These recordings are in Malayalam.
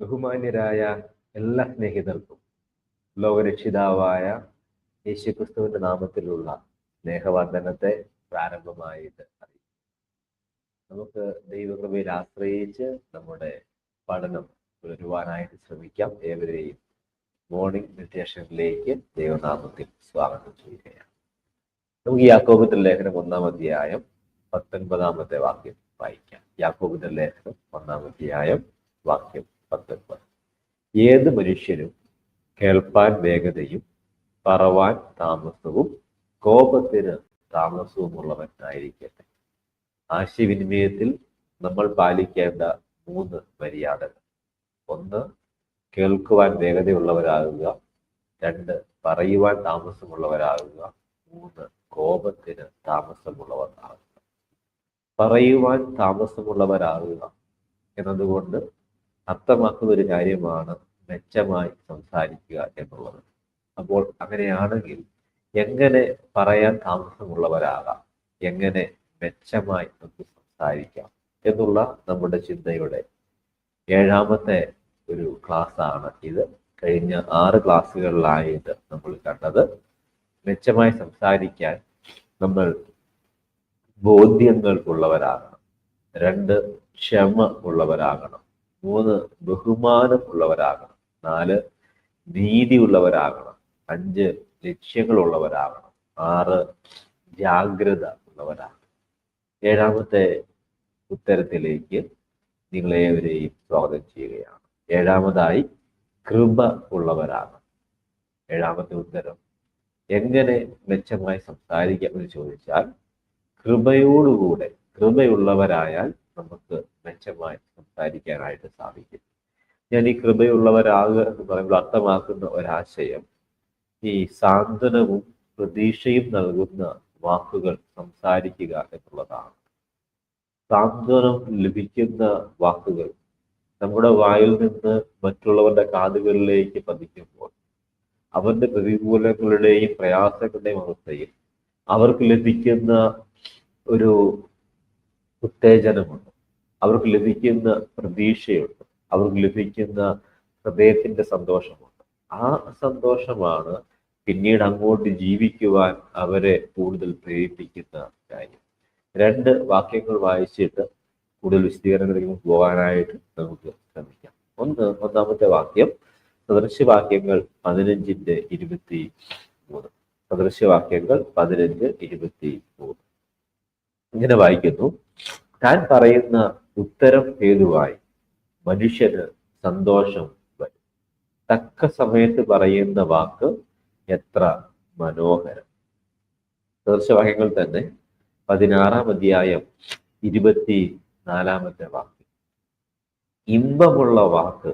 ബഹുമാന്യരായ എല്ലാ സ്നേഹിതർക്കും ലോകരക്ഷിതാവായ യേശുക്രിസ്തുവിന്റെ നാമത്തിലുള്ള സ്നേഹവർദ്ധനത്തെ പ്രാരംഭമായിട്ട് അറിയിക്കും നമുക്ക് ദൈവകൃപയിൽ ആശ്രയിച്ച് നമ്മുടെ പഠനം തുടരുവാനായിട്ട് ശ്രമിക്കാം. ഏവരെയും മോർണിംഗ് മെഡിറ്റേഷനിലേക്ക് ദൈവനാമത്തിൽ സ്വാഗതം ചെയ്യുകയാണ്. നമുക്ക് യാക്കോബിന്റെ ലേഖനം ഒന്നാം അധ്യായം പത്തൊൻപതാമത്തെ വാക്യം വായിക്കാം. യാക്കോബിന്റെ ലേഖനം ഒന്നാം അധ്യായം വാക്യം പത്തൊൻപത്. ഏത് മനുഷ്യനും കേൾപ്പാൻ വേഗതയും പറവാൻ താമസവും കോപത്തിന് താമസവുമുള്ളവൻ ആയിരിക്കട്ടെ ആശയവിനിമയത്തിൽ നമ്മൾ പാലിക്കേണ്ട മൂന്ന് മര്യാദകൾ. ഒന്ന് കേൾക്കുവാൻ വേഗതയുള്ളവരാകുക. രണ്ട് പറയുവാൻ താമസമുള്ളവരാകുക. മൂന്ന് കോപത്തിന് താമസമുള്ളവർ ആകുക പറയുവാൻ താമസമുള്ളവരാകുക എന്നതുകൊണ്ട് അർത്ഥമാക്കുന്ന ഒരു കാര്യമാണ് മെച്ചമായി സംസാരിക്കുക എന്നുള്ളത്. അപ്പോൾ അങ്ങനെയാണെങ്കിൽ എങ്ങനെ പറയാൻ താമസമുള്ളവരാകാം? എങ്ങനെ മെച്ചമായി നമുക്ക് സംസാരിക്കാം? എന്നുള്ള നമ്മുടെ ചിന്തയുടെ ഏഴാമത്തെ ഒരു ക്ലാസ് ആണ് ഇത്. കഴിഞ്ഞ ആറ് ക്ലാസ്സുകളിലായിട്ട് നമ്മൾ കണ്ടത് മെച്ചമായി സംസാരിക്കാൻ നമ്മൾ ബോധ്യങ്ങൾ ഉള്ളവരാകണം. രണ്ട് ക്ഷമ ഉള്ളവരാകണം. മൂന്ന് ബഹുമാനമുള്ളവരാകണം. നാല് നീതിയുള്ളവരാകണം. അഞ്ച് ലക്ഷ്യങ്ങളുള്ളവരാകണം. ആറ് ജാഗ്രത ഉള്ളവരാകണം. ഏഴാമത്തെ ഉത്തരത്തിലേക്ക് നിങ്ങളേവരെയും സ്വാഗതം ചെയ്യുകയാണ്. ഏഴാമതായി കൃപ ഉള്ളവരാണ് ഏഴാമത്തെ ഉത്തരം എങ്ങനെ മെച്ചമായി സംസാരിക്കാം എന്ന് ചോദിച്ചാൽ കൃപയോടുകൂടെ കൃപയുള്ളവരായാൽ നമുക്ക് മെച്ചമായി സംസാരിക്കാനായിട്ട് സാധിക്കും. ഞാൻ ഈ കൃപയുള്ളവരാകുക എന്ന് പറയുമ്പോൾ അർത്ഥമാക്കുന്ന ഒരാശയം ഈ സാന്ത്വനവും പ്രതീക്ഷയും നൽകുന്ന വാക്കുകൾ സംസാരിക്കുക എന്നുള്ളതാണ്. സാന്ത്വനം ലഭിക്കുന്ന വാക്കുകൾ നമ്മുടെ വായിൽ നിന്ന് മറ്റുള്ളവരുടെ കാതുകളിലേക്ക് പതിക്കുമ്പോൾ അവരുടെ പ്രതികൂലങ്ങളുടെയും പ്രയാസങ്ങളുടെയും അവസ്ഥയിൽ അവർക്ക് ലഭിക്കുന്ന ഒരു ഉത്തേജനമുണ്ട്. അവർക്ക് ലഭിക്കുന്ന പ്രതീക്ഷയുണ്ട്. അവർക്ക് ലഭിക്കുന്ന ഹൃദയത്തിന്റെ സന്തോഷമുണ്ട്. ആ സന്തോഷമാണ് പിന്നീട് അങ്ങോട്ട് ജീവിക്കുവാൻ അവരെ കൂടുതൽ പ്രേരിപ്പിക്കുന്ന കാര്യം. രണ്ട് വാക്യങ്ങൾ വായിച്ചിട്ട് കൂടുതൽ വിശദീകരണത്തിലേക്ക് പോകാനായിട്ട് നമുക്ക് ശ്രമിക്കാം. ഒന്ന് ഒന്നാമത്തെ വാക്യം സദൃശ്യവാക്യങ്ങൾ പതിനഞ്ചിന്റെ ഇരുപത്തി മൂന്ന് സദൃശ്യവാക്യങ്ങൾ പതിനഞ്ച് ഇരുപത്തി മൂന്ന് ഇങ്ങനെ വായിക്കുന്നു. താൻ പറയുന്ന ഉത്തരം ഹേതുവായി. മനുഷ്യന് സന്തോഷം വരും. തക്ക സമയത്ത് പറയുന്ന വാക്ക് എത്ര മനോഹരം. സദൃശവാക്യങ്ങൾ തന്നെ പതിനാറാം അധ്യായം ഇരുപത്തി നാലാമത്തെ വാക്ക്. ഇമ്പമുള്ള വാക്ക്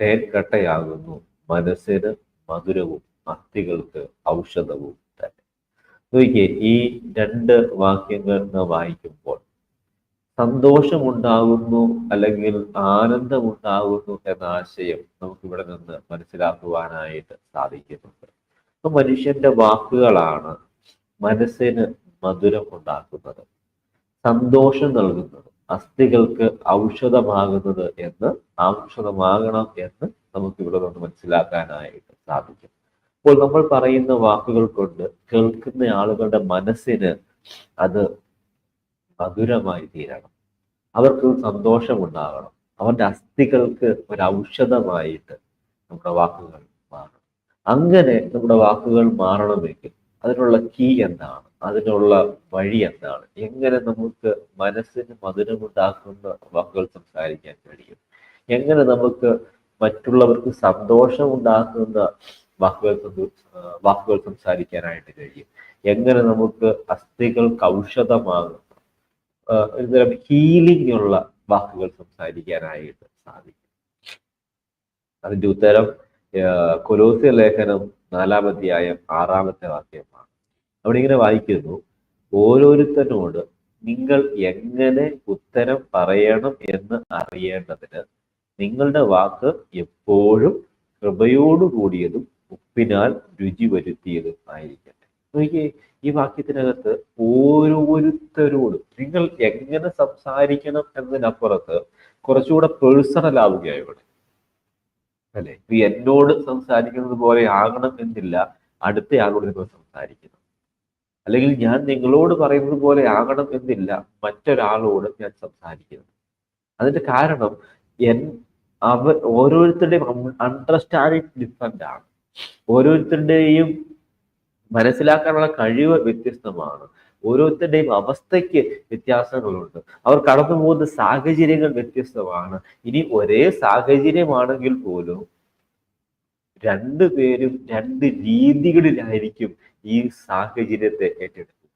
തേൻകട്ടയാകുന്നു. മനസ്സിന് മധുരവും അസ്ഥികൾക്ക് ഔഷധവും തന്നെ. നോക്കിയേ ഈ രണ്ട് വാക്യങ്ങൾ വായിക്കുമ്പോൾ സന്തോഷമുണ്ടാകുന്നു അല്ലെങ്കിൽ ആനന്ദമുണ്ടാകുന്നു എന്ന ആശയം നമുക്കിവിടെ നിന്ന് മനസ്സിലാക്കുവാനായിട്ട് സാധിക്കുന്നുണ്ട്. അപ്പൊ മനുഷ്യന്റെ വാക്കുകളാണ് മനസ്സിന് മധുരം ഉണ്ടാക്കുന്നത് സന്തോഷം നൽകുന്നത് അസ്ഥികൾക്ക് ഔഷധമാകുന്നത് എന്ന് ഔഷധമാകണം എന്ന് നമുക്ക് ഇവിടെ നിന്ന് മനസ്സിലാക്കാനായിട്ട് സാധിക്കും. അപ്പോൾ നമ്മൾ പറയുന്ന വാക്കുകൾ കൊണ്ട് കേൾക്കുന്ന ആളുകളുടെ മനസ്സിന് അത് മധുരമായി തീരണം. അവർക്ക് സന്തോഷമുണ്ടാകണം. അവരുടെ അസ്ഥികൾക്ക് ഒരു ഔഷധമായിട്ട് നമ്മുടെ വാക്കുകൾ മാറണം. അങ്ങനെ നമ്മുടെ വാക്കുകൾ മാറണമെങ്കിൽ അതിനുള്ള കീ എന്താണ്? അതിനുള്ള വഴി എന്താണ്? എങ്ങനെ നമുക്ക് മനസ്സിന് മധുരമുണ്ടാക്കുന്ന വാക്കുകൾ സംസാരിക്കാൻ കഴിയും? എങ്ങനെ നമുക്ക് മറ്റുള്ളവർക്ക് സന്തോഷം ഉണ്ടാക്കുന്ന വാക്കുകൾ വാക്കുകൾ സംസാരിക്കാനായിട്ട് കഴിയും? എങ്ങനെ നമുക്ക് അസ്ഥികൾക്ക് ഔഷധമാകും? ഒരുതരം ഹീലിംഗ് ഉള്ള വാക്കുകൾ സംസാരിക്കാനായിട്ട് സാധിക്കും. അതിന്റെ ഉത്തരം കൊലോസ്യ ലേഖനം നാലാമധ്യായം ആറാമത്തെ വാക്യമാണ്. അവിടെ ഇങ്ങനെ വായിക്കുന്നു ഓരോരുത്തരോട് നിങ്ങൾ എങ്ങനെ ഉത്തരം പറയണം എന്ന് അറിയേണ്ടതിന് നിങ്ങളുടെ വാക്ക് എപ്പോഴും കൃപയോടുകൂടിയതും ഉപ്പിനാൽ രുചി വരുത്തിയതും ആയിരിക്കട്ടെ നോക്കിയേ ഈ വാക്യത്തിനകത്ത് ഓരോരുത്തരോടും നിങ്ങൾ എങ്ങനെ സംസാരിക്കണം എന്നതിനപ്പുറത്ത് കുറച്ചുകൂടെ പേഴ്സണൽ ആവുകയാണ് ഇവിടെ. അല്ലെ? ഇപ്പൊ എന്നോട് സംസാരിക്കുന്നത് പോലെ ആകണം എന്നില്ല അടുത്ത ആളോട് നിങ്ങൾ സംസാരിക്കണം. അല്ലെങ്കിൽ ഞാൻ നിങ്ങളോട് പറയുന്നത് പോലെ ആകണം എന്നില്ല മറ്റൊരാളോട് ഞാൻ സംസാരിക്കുന്നത് അതിന്റെ കാരണം എൻ അവർ ഓരോരുത്തരുടെയും അണ്ടർസ്റ്റാൻഡിങ് ഡിഫറെന്റ് ആണ്. ഓരോരുത്തരുടെയും മനസ്സിലാക്കാനുള്ള കഴിവ് വ്യത്യസ്തമാണ്. ഓരോരുത്തരുടെയും അവസ്ഥയ്ക്ക് വ്യത്യാസങ്ങളുണ്ട്. അവർ കടന്നു പോകുന്ന സാഹചര്യങ്ങൾ വ്യത്യസ്തമാണ്. ഇനി ഒരേ സാഹചര്യമാണെങ്കിൽ പോലും രണ്ടു പേരും രണ്ട് രീതികളിലായിരിക്കും ഈ സാഹചര്യത്തെ ഏറ്റെടുക്കുക.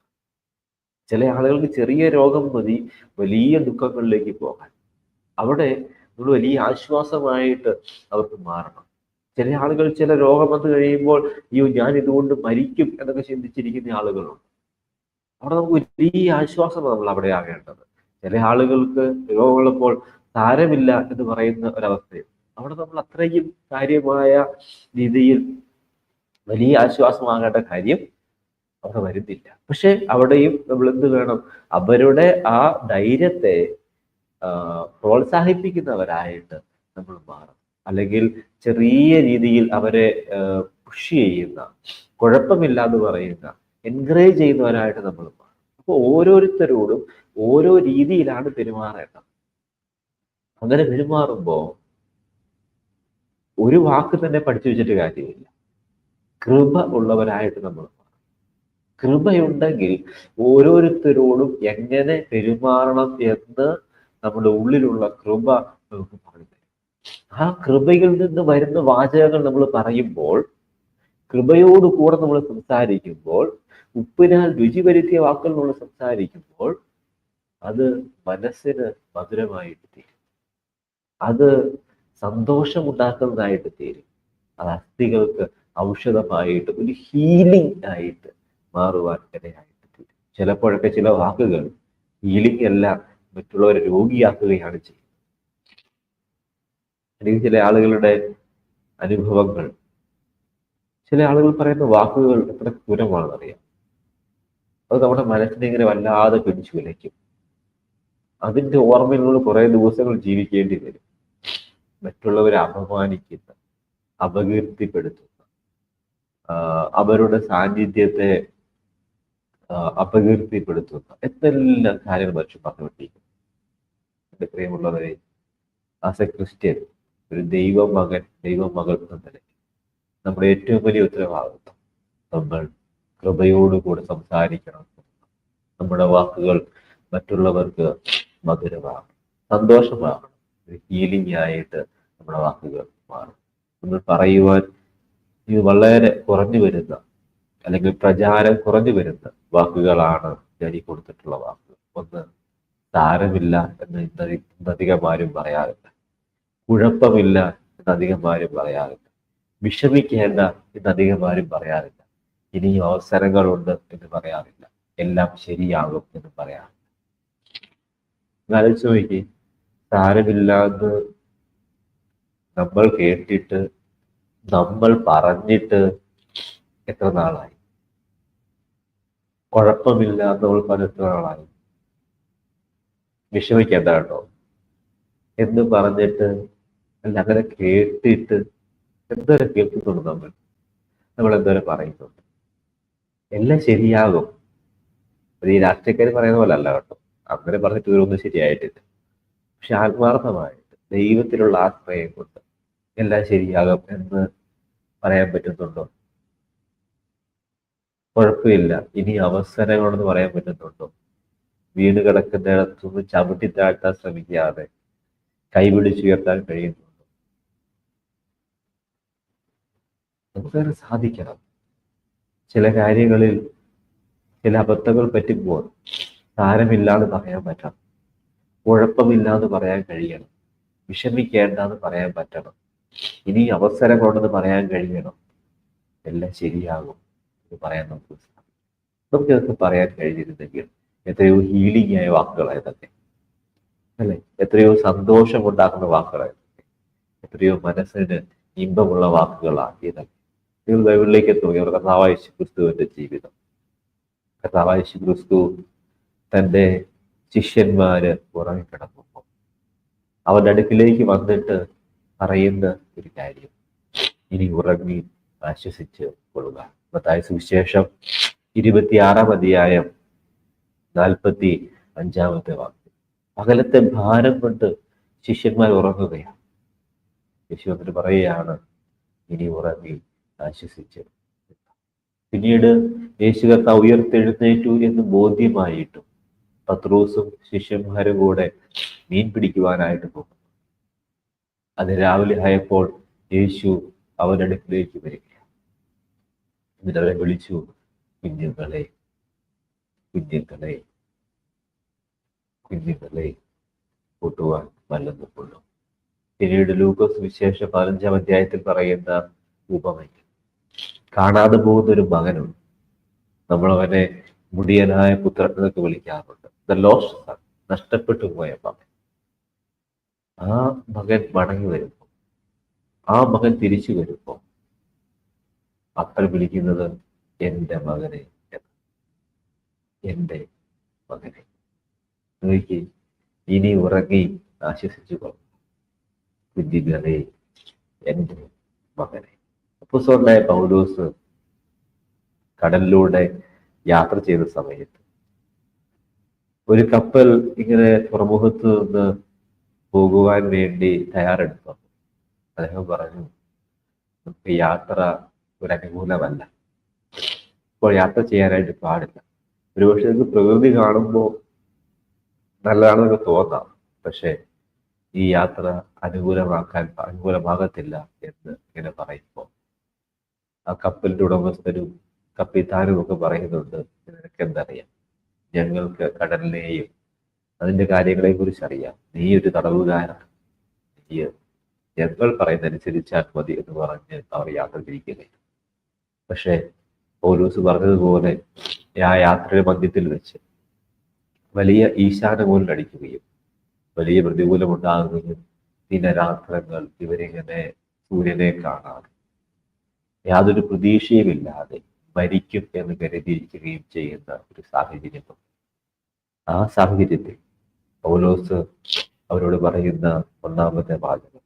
ചില ആളുകൾക്ക് ചെറിയ രോഗം മതി വലിയ ദുഃഖങ്ങളിലേക്ക് പോകാൻ. അവിടെ നമ്മൾ വലിയ ആശ്വാസമായിട്ട് അവർക്ക് മാറണം. ചില ആളുകൾ ചില രോഗം വന്നു കഴിയുമ്പോൾ അയ്യോ ഞാൻ ഇതുകൊണ്ട് മരിക്കും എന്നൊക്കെ ചിന്തിച്ചിരിക്കുന്ന ആളുകളുണ്ട്. അവിടെ നമുക്ക് വലിയ ആശ്വാസം നമ്മൾ അവിടെ ആകേണ്ടത്. ചില ആളുകൾക്ക് രോഗമുള്ളപ്പോൾ സാരമില്ല എന്ന് പറയുന്ന ഒരവസ്ഥയും. അവിടെ നമ്മൾ അത്രയും കാര്യമായ രീതിയിൽ വലിയ ആശ്വാസമാകേണ്ട കാര്യം അവിടെ വരുന്നില്ല. പക്ഷെ അവിടെയും നമ്മൾ എന്ത് വേണം? അവരുടെ ആ ധൈര്യത്തെ പ്രോത്സാഹിപ്പിക്കുന്നവരായിട്ട് നമ്മൾ മാറും അല്ലെങ്കിൽ ചെറിയ രീതിയിൽ അവരെ പുഷ് ചെയ്യുന്ന കുഴപ്പമില്ല എന്ന് പറയുന്ന എൻകറേജ് ചെയ്യുന്നവരായിട്ട് നമ്മൾ മാറും. അപ്പോൾ ഓരോരുത്തരോടും ഓരോ രീതിയിലാണ് പെരുമാറേണ്ടത്. അങ്ങനെ പെരുമാറുമ്പോൾ ഒരു വാക്ക് തന്നെ പഠിച്ചു വെച്ചിട്ട് കാര്യമില്ല. കൃപ ഉള്ളവരായിട്ട് നമ്മൾ കൃപയുണ്ടെങ്കിൽ ഓരോരുത്തരോടും എങ്ങനെ പെരുമാറണം എന്ന് നമ്മുടെ ഉള്ളിലുള്ള കൃപ നമുക്ക് പറഞ്ഞു ആ കൃപയിൽ നിന്ന് വരുന്ന വാചകങ്ങൾ നമ്മൾ പറയുമ്പോൾ കൃപയോട് കൂടെ നമ്മൾ സംസാരിക്കുമ്പോൾ ഉപ്പിനാൽ രുചി വരുത്തിയ വാക്കുകൾ നമ്മൾ സംസാരിക്കുമ്പോൾ അത് മനസ്സിന് മധുരമായിട്ട് തീരും. അത് സന്തോഷമുണ്ടാക്കുന്നതായിട്ട് തീരും. അത് അസ്ഥികൾക്ക് ഔഷധമായിട്ട് ഒരു ഹീലിംഗ് ആയിട്ട് മാറുവാൻ ഇടയായിട്ട് തീരും. ചിലപ്പോഴൊക്കെ ചില വാക്കുകൾ ഹീലിംഗ് അല്ല മറ്റുള്ളവരെ രോഗിയാക്കുകയാണ് ചെയ്യുന്നത്. അല്ലെങ്കിൽ ചില ആളുകളുടെ അനുഭവങ്ങൾ. ചില ആളുകൾ പറയുന്ന വാക്കുകൾ എത്ര ക്രൂരമാണെന്നറിയാം. അത് നമ്മുടെ മനസ്സിനെ ഇങ്ങനെ വല്ലാതെ പിടിച്ചു വിലയ്ക്കും. അതിന്റെ ഓർമ്മയിൽ നമ്മൾ കുറേ ദിവസങ്ങൾ ജീവിക്കേണ്ടി വരും. മറ്റുള്ളവരെ അപമാനിക്കുന്ന അപകീർത്തിപ്പെടുത്തുന്ന അവരുടെ സാന്നിധ്യത്തെ അപകീർത്തിപ്പെടുത്തുന്ന എന്തെല്ലാം കാര്യങ്ങൾ മനുഷ്യൻ പറഞ്ഞുകൊണ്ടിരിക്കുന്നു. എന്റെ പ്രിയമുള്ളവരെ ആസ് എ ക്രിസ്ത്യൻ ഒരു ദൈവമകൻ ദൈവമകൾ എന്ന നിലയ്ക്ക് നമ്മുടെ ഏറ്റവും വലിയ ഉത്തരവാദിത്വം നമ്മൾ കൃപയോടുകൂടെ സംസാരിക്കണം. നമ്മുടെ വാക്കുകൾ മറ്റുള്ളവർക്ക് മധുരമാകണം സന്തോഷമാകണം ഒരു ഹീലിംഗ് ആയിട്ട് നമ്മുടെ വാക്കുകൾ മാറും. നമ്മൾ പറയുവാൻ ഇത് വളരെ കുറഞ്ഞു വരുന്ന അല്ലെങ്കിൽ പ്രചാരം കുറഞ്ഞു വരുന്ന വാക്കുകളാണ് ഞാൻ ഈ കൊടുത്തിട്ടുള്ള വാക്കുകൾ. ഒന്ന് സാരമില്ല എന്ന് ഇന്നധികം ആരും പറയാറില്ല. കുഴപ്പമില്ല എന്നധികം ആരും പറയാറില്ല. വിഷമിക്കേണ്ട എന്നധികം ആരും പറയാറില്ല. ഇനിയും അവസരങ്ങളുണ്ട് എന്ന് പറയാറില്ല. എല്ലാം ശരിയാകും എന്ന് പറയാറില്ല. ആലോചിച്ച് നോക്കി സാരമില്ലാന്ന് നമ്മൾ കേട്ടിട്ട് നമ്മൾ പറഞ്ഞിട്ട് എത്ര നാളായി? കുഴപ്പമില്ല നമ്മൾ പറഞ്ഞ എത്ര നാളായി? വിഷമിക്കേണ്ട കേട്ടോ. എന്ന് പറഞ്ഞിട്ട് അല്ല അങ്ങനെ കേട്ടിട്ട് എന്തോരം കേൾക്കുന്നുണ്ട് നമ്മൾ? നമ്മൾ എന്തോരം പറയുന്നുണ്ട്? എല്ലാം ശരിയാകും. ഈ രാഷ്ട്രീയക്കാർ പറയുന്ന പോലെ അല്ല കേട്ടോ. അങ്ങനെ പറഞ്ഞിട്ട് ഇവരൊന്നും ശരിയായിട്ടില്ല. പക്ഷെ ആത്മാർത്ഥമായിട്ട് ദൈവത്തിലുള്ള ആശ്രയം കൊണ്ട് എല്ലാം ശരിയാകും എന്ന് പറയാൻ പറ്റുന്നുണ്ടോ? കുഴപ്പമില്ല. ഇനി അവസരങ്ങളെന്ന് പറയാൻ പറ്റുന്നുണ്ടോ? വീട് കിടക്കുന്നിടത്തുനിന്ന് ചവിട്ടി താഴ്ത്താൻ ശ്രമിക്കാതെ കൈപിടിച്ചുയർത്താൻ കഴിയുന്നുണ്ടോ? നമുക്കത് സാധിക്കണം. ചില കാര്യങ്ങളിൽ ചില അബദ്ധങ്ങൾ പറ്റുമ്പോൾ സാരമില്ലാന്ന് പറയാൻ പറ്റണം. കുഴപ്പമില്ലാന്ന് പറയാൻ കഴിയണം. വിഷമിക്കേണ്ട എന്ന് പറയാൻ പറ്റണം. ഇനി അവസരങ്ങളുണ്ടെന്ന് പറയാൻ കഴിയണം. എല്ലാം ശരിയാകും എന്ന് പറയാൻ നമുക്ക് സാധിക്കും. നമുക്കിതൊക്കെ പറയാൻ കഴിഞ്ഞിരുന്നെങ്കിൽ എത്രയോ ഹീലിംഗ് ആയ വാക്കുകളായതൊക്കെ. അല്ലെ? എത്രയോ സന്തോഷമുണ്ടാക്കുന്ന വാക്കുകളായതൊക്കെ. എത്രയോ മനസ്സിന് ഇമ്പമുള്ള വാക്കുകളാക്കിയതൊക്കെ നിങ്ങൾ ബൈബിളിലേക്ക് അവർ കർത്താവായ ക്രിസ്തുവിന്റെ ജീവിതം. കർത്താവായ ക്രിസ്തു തന്റെ ശിഷ്യന്മാര് ഉറങ്ങിക്കിടക്കുമ്പോൾ അവരുടെ അടുക്കിലേക്ക് വന്നിട്ട് പറയുന്ന ഒരു കാര്യം. ഇനി ഉറങ്ങി ആശ്വസിച്ച് കൊള്ളുക. മത്തായ സുവിശേഷം ഇരുപത്തിയാറാം അധ്യായം നാൽപ്പത്തി അഞ്ചാമത്തെ വാക്യം. പകലത്തെ ഭാരം കൊണ്ട് ശിഷ്യന്മാർ ഉറങ്ങുകയാണ്. യേശു എന്നിട്ട് പറയുകയാണ് ഇനി ഉറങ്ങി ആശ്വസിച്ച് പിന്നീട് യേശു കർത്താവ് ഉയർത്തെഴുന്നേറ്റു എന്ന് ബോധ്യമായിട്ടും പത്രൂസും ശിഷ്യന്മാരും കൂടെ മീൻ പിടിക്കുവാനായിട്ട് പോകും അത് രാവിലെ ആയപ്പോൾ യേശു അവരുടെ അടുക്കിലേക്ക് വരികയാണ്. എന്നിട്ട് അവരെ വിളിച്ചു കുഞ്ഞുങ്ങളെ കുഞ്ഞുങ്ങളെ കുഞ്ഞുങ്ങളെ കൂട്ടുവാൻ വല്ലതുള്ളൂ പിന്നീട് ലൂക്കോസ് വിശേഷ പതിനഞ്ചാം അധ്യായത്തിൽ പറയുന്ന ഉപമയിൽ കാണാതെ പോകുന്ന ഒരു മകനുണ്ട് നമ്മൾ അവനെ മുടിയനായ പുത്രൻ എന്നൊക്കെ വിളിക്കാറുണ്ട് ദ ലോസ് നഷ്ടപ്പെട്ടു പോയ മകൻ. ആ മകൻ മടങ്ങി വരുമ്പോൾ ആ മകൻ തിരിച്ചു വരുമ്പോൾ അപ്പൻ വിളിക്കുന്നത് എന്റെ മകനെ. എന്റെ മകനെ. നോക്കി ഇനി ഉറങ്ങി ആശ്വസിച്ചു കൊള്ളു കുഞ്ഞുങ്ങളെ എന്റെ മകനെ. അപ്പുസോണ്ടായ പൗലോസ് കടലിലൂടെ യാത്ര ചെയ്ത സമയത്ത് ഒരു കപ്പൽ ഇങ്ങനെ തുറമുഖത്ത് നിന്ന് പോകുവാൻ വേണ്ടി തയ്യാറെടുത്തു അദ്ദേഹം പറഞ്ഞു നമുക്ക് യാത്ര ഒരു അനുകൂലമല്ല ഇപ്പോൾ യാത്ര ചെയ്യാനായിട്ട് പാടില്ല. ഒരുപക്ഷെ നിങ്ങൾക്ക് പ്രകൃതി കാണുമ്പോൾ നല്ലതാണെന്നൊക്കെ തോന്നാം. പക്ഷേ ഈ യാത്ര അനുകൂലമാക്കാൻ അനുകൂലമാകത്തില്ല എന്ന് ഇങ്ങനെ പറയുമ്പോൾ ആ കപ്പലിന്റെ ഉടമസ്ഥരും കപ്പിത്താനും ഒക്കെ പറയുന്നുണ്ട് നിനക്ക് എന്തറിയാം ഞങ്ങൾക്ക് കടലിനെയും അതിന്റെ കാര്യങ്ങളെ കുറിച്ച് അറിയാം. നീ ഒരു തടവുകാരാണ് നീ ഞങ്ങൾ പറയുന്നതനുസരിച്ചാൽ മതി എന്ന് പറഞ്ഞ് അവർ യാത്ര തിരിക്കുകയാണ് പക്ഷേ പൗലൂസ് പറഞ്ഞതുപോലെ ആ യാത്രയുടെ മധ്യത്തിൽ വെച്ച് വലിയ ഈശാനകോലിൽ അടിക്കുകയും വലിയ പ്രതികൂലമുണ്ടാകുകയും ദിനരാത്രങ്ങൾ ഇവരിങ്ങനെ സൂര്യനെ കാണാതെ യാതൊരു പ്രതീക്ഷയുമില്ലാതെ മരിക്കും എന്ന് കരുതിയിരിക്കുകയും ചെയ്യുന്ന ഒരു സാഹചര്യമുണ്ട് ആ സാഹചര്യത്തിൽ പൗലോസ് അവരോട് പറയുന്ന ഒന്നാമത്തെ വാചകം.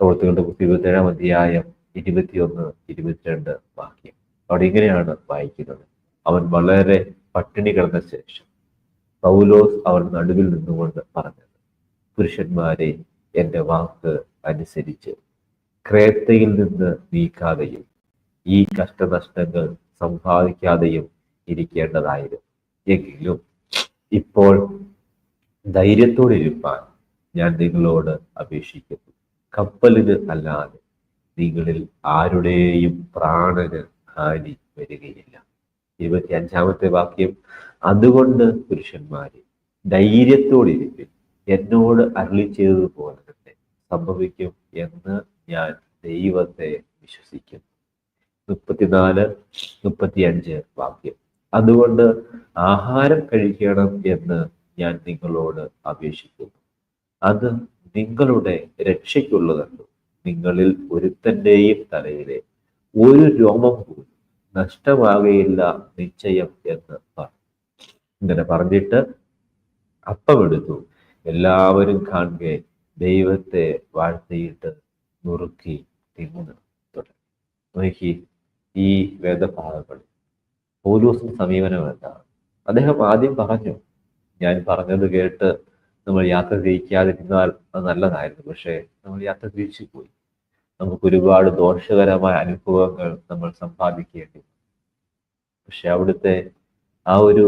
പ്രവർത്തികളുടെ ഇരുപത്തേഴാം അധ്യായം ഇരുപത്തിയൊന്ന് ഇരുപത്തിരണ്ട് വാക്യം. അവിടെ ഇങ്ങനെയാണ് വായിക്കുന്നത്. അവൻ വളരെ പട്ടിണി കിടന്ന ശേഷം പൗലോസ് അവർ നടുവിൽ നിന്നുകൊണ്ട് പറഞ്ഞത് പുരുഷന്മാരെ എന്റെ വാക്ക് അനുസരിച്ച് ക്രേത്തയിൽ നിന്ന് നീക്കാതെയും ഈ കഷ്ടനഷ്ടങ്ങൾ സമ്പാദിക്കാതെയും ഇരിക്കേണ്ടതായിരുന്നു. എങ്കിലും ഇപ്പോൾ ധൈര്യത്തോടെ ഇരുപ്പാൻ ഞാൻ നിങ്ങളോട് അപേക്ഷിക്കുന്നു. കപ്പലിന് അല്ലാതെ നിങ്ങളിൽ ആരുടെയും പ്രാണന് ഹാനി വരികയില്ല. ഇരുപത്തി അഞ്ചാമത്തെ വാക്യം അതുകൊണ്ട് പുരുഷന്മാരെ ധൈര്യത്തോടെ ഇരുപ്പിൽ എന്നോട് അരളി ചെയ്തതുപോലെ തന്നെ സംഭവിക്കും എന്ന് ഞാൻ ദൈവത്തെ വിശ്വസിക്കുന്നു മുപ്പത്തിനാല് മുപ്പത്തിയഞ്ച് വാക്യം. അതുകൊണ്ട് ആഹാരം കഴിക്കണം എന്ന് ഞാൻ നിങ്ങളോട് അപേക്ഷിക്കുന്നു. അത് നിങ്ങളുടെ രക്ഷയ്ക്കുള്ളതല്ലോ. നിങ്ങളിൽ ഒരുത്തന്റെയും തലയിലെ ഒരു രോമം പോലും നഷ്ടമാകുകയില്ല നിശ്ചയം എന്ന് പറഞ്ഞു. ഇങ്ങനെ പറഞ്ഞിട്ട് അപ്പമെടുത്തു. എല്ലാവരും കാണുക ദൈവത്തെ വാഴ്ത്തിയിട്ട് നുറുക്കി തിന്നു തുടങ്ങി. നോക്കി ഈ വേദഭാഗങ്ങൾ പൗലൂസിന്റെ സമീപനം എന്താണ്? അദ്ദേഹം ആദ്യം പറഞ്ഞു ഞാൻ പറഞ്ഞത് കേട്ട് നമ്മൾ യാത്ര തിരിക്കാതിരുന്നാൽ അത് നല്ലതായിരുന്നു. പക്ഷേ നമ്മൾ യാത്ര തിരിച്ചു പോയി നമുക്ക് ഒരുപാട് ദോഷകരമായ അനുഭവങ്ങൾ നമ്മൾ സമ്പാദിക്കേണ്ടി. പക്ഷെ അവിടുത്തെ ആ ഒരു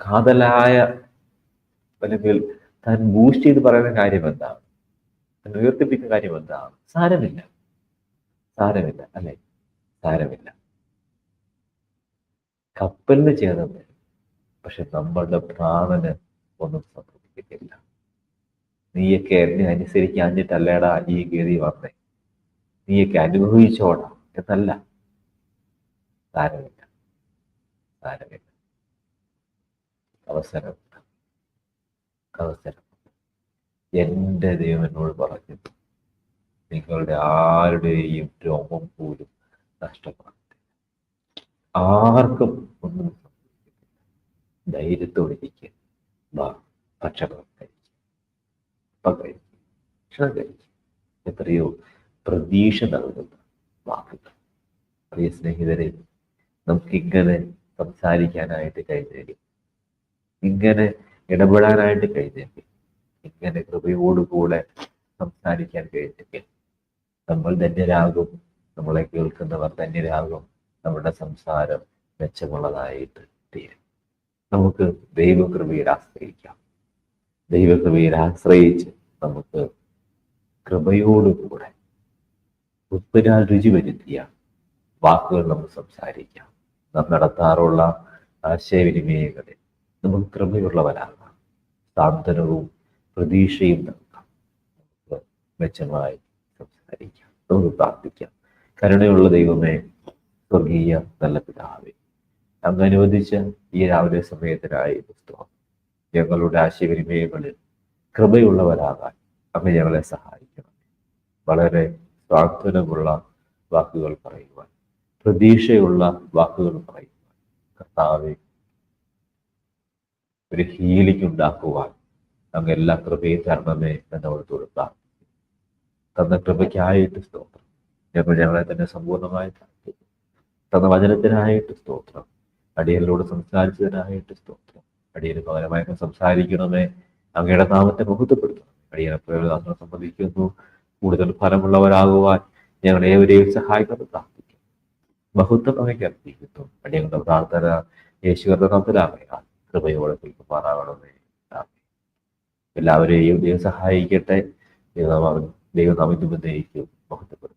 കാതലായ അല്ലെങ്കിൽ താൻ ബൂസ്റ്റ് ചെയ്ത് പറയുന്ന കാര്യം എന്താണ്? ഉയർത്തിപ്പിക്കുന്ന കാര്യം എന്താണ് സാരമില്ല. സാരമില്ല അല്ലെ? സാരമില്ല. കപ്പലിന് ചേർന്ന് പക്ഷെ നമ്മളുടെ പ്രാണന് ഒന്നും സംഭവിക്കില്ല നീയൊക്കെ എന്നെ അനുസരിക്കാഞ്ഞിട്ടല്ലേടാ ഈ ഗതി വന്നേ. നീയൊക്കെ അനുഭവിച്ചോടാ എന്നല്ല. സാരമില്ല. സാരമില്ല. അവസരം. അവസരം. എന്റെ ദൈവം എന്നോട് പറഞ്ഞു നിങ്ങളുടെ ആരുടെയും രോമം പോലും നഷ്ടപ്പെടുത്തി ആർക്കും ഒന്നും സംഭവിക്കത്തില്ല. ധൈര്യത്തോടെ ഇരിക്കുക ഭക്ഷണം കഴിക്കുക അപ്പം കഴിക്കുക ഭക്ഷണം കഴിക്കുക എത്രയോ പ്രതീക്ഷ നൽകുന്ന വാക്കുകൾ. പ്രിയ സ്നേഹിതരെ നമുക്കിങ്ങനെ സംസാരിക്കാനായിട്ട് കഴിഞ്ഞേക്കും. ഇങ്ങനെ ഇടപെടാനായിട്ട് കഴിഞ്ഞെങ്കിൽ ഇങ്ങനെ കൃപയോടുകൂടെ സംസാരിക്കാൻ കഴിഞ്ഞെങ്കിൽ നമ്മൾ ധന്യരാകും. നമ്മളെ കേൾക്കുന്നവർ ധന്യരാകും. നമ്മുടെ സംസാരം മെച്ചമുള്ളതായിട്ട് തീരും. നമുക്ക് ദൈവകൃപയിൽ ആശ്രയിക്കാം. ദൈവകൃപയിൽ ആശ്രയിച്ച് നമുക്ക് കൃപയോടുകൂടെ ഉപ്പിനാൽ രുചി വരുത്തിയ വാക്കുകൾ നമുക്ക് സംസാരിക്കാം. നാം നടത്താറുള്ള ആശയവിനിമയങ്ങളിൽ നമുക്ക് കൃപയുള്ളവരാകാം. സാന്ത്വനവും പ്രതീക്ഷയും നൽകാം. നമുക്ക് മെച്ചമായി സംസാരിക്കാം. നമുക്ക് പ്രാർത്ഥിക്കാം. കരുണയുള്ള ദൈവമേ സ്വർഗീയ നല്ല പിതാവേ അങ്ങ് അനുവദിച്ച ഈ രാവിലെ സമയത്തിനായി പുസ്തകം ഞങ്ങളുടെ ആശയവിനിമയങ്ങളിൽ കൃപയുള്ളവരാകാൻ അങ്ങ് ഞങ്ങളെ സഹായിക്കണം വളരെ സാന്ത്വനമുള്ള വാക്കുകൾ പറയുവാൻ പ്രതീക്ഷയുള്ള വാക്കുകൾ പറയുവാൻ കർത്താവെ ഒരു ഹീലിംഗ് ഉണ്ടാക്കുവാൻ അങ്ങ് എല്ലാ കൃപയും തരണമേ എന്നോട് പ്രാർത്ഥിക്കുന്നു. തന്ന കൃപയ്ക്കായിട്ട് സ്തോത്രം. ഞങ്ങൾ ഞങ്ങളെ തന്നെ സമ്പൂർണമായി പ്രാർത്ഥിക്കുന്നു. തന്ന വചനത്തിനായിട്ട് സ്തോത്രം. അടിയനിലൂടെ സംസാരിച്ചതിനായിട്ട് സ്തോത്രം. അടിയന് പകരമായി സംസാരിക്കണമേ. അങ്ങയുടെ നാമത്തെ മഹത്വപ്പെടുത്തണം. അടിയനെ പ്രയോജനം സംബന്ധിക്കുന്നു. കൂടുതൽ ഫലമുള്ളവരാകുവാൻ ഞങ്ങൾ ഏവരെയും സഹായിക്കുന്നത് പ്രാർത്ഥിക്കും ബഹുത്വം അങ്ങേക്ക് അർപ്പിക്കുന്നു അടിയങ്ങളുടെ പ്രാർത്ഥന യേശുവിന്റെ നാമത്തിലാകയാൽ കൃപയോടെ കേൾക്കുമാറാകണമേ. എല്ലാവരെയും ദൈവം സഹായിക്കട്ടെ ദൈവനാമം ദൈവനാമം മഹത്വപ്പെടുത്തും